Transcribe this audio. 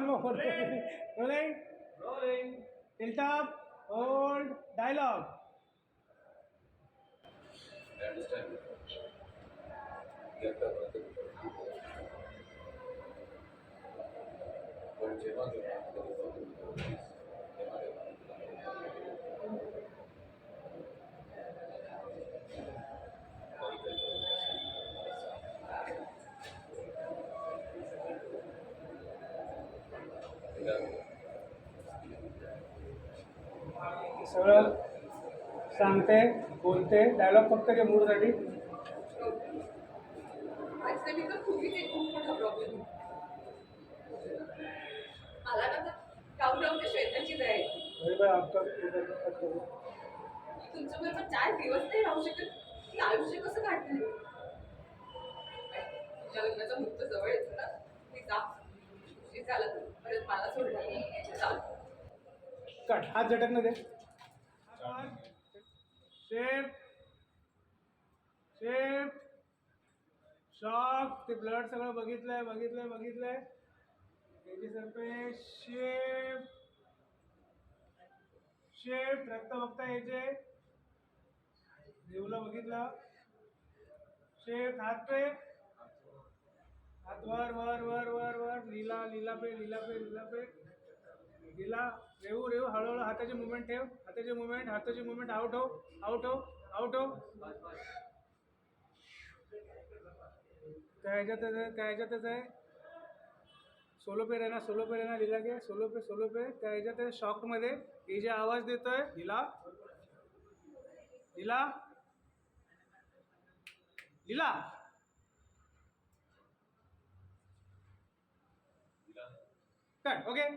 one more. Rolling. Rolling. Rolling. Tilt up. Hold. Dialogue. I understand. Get सगळं सांगते बोलते dialogue फक्त घे मूडसाठी. ऍक्च्युली तर खूपच एक खूप मोठा प्रॉब्लेम मला ना तर काउंट डाऊन श्वेताची तयारी अरे बाई, आपका कट करू. तुमच्या बरोबर चार दिवस नाही राहू शकत. आयुष्य कसं काढतील तुमच्या लग्नाचा मुहूर्त जवळ येतो ना जा. परत मला कट. हात झटक न दे. शेप शेप शॉक ते ब्लड सगळं बघितलंय बघितलंय बघितलंय. सरपे शेप शेप रक्त बघता यायचे देऊला बघितलं. शेप हात पे. हात वर वर वर वर. लीला लीला पे लीला पे लीला पे. लीला रेऊ रेऊ हळूहळू हाताची मुवमेंट ठेव हाताची मुवमेंट हाताची मुवमेंट आउट हो आउट हो आउट हो. त्या ह्याच्यातच आहे त्या ह्याच्यातच आहे. सोलो पे रहना सोलो पे रहना लिला के. सोलो पे सोलो पे. त्या ह्याच्यात आहे शॉकमध्ये हे जे आवाज देतोय लिला. लिला. लिला. Cut okay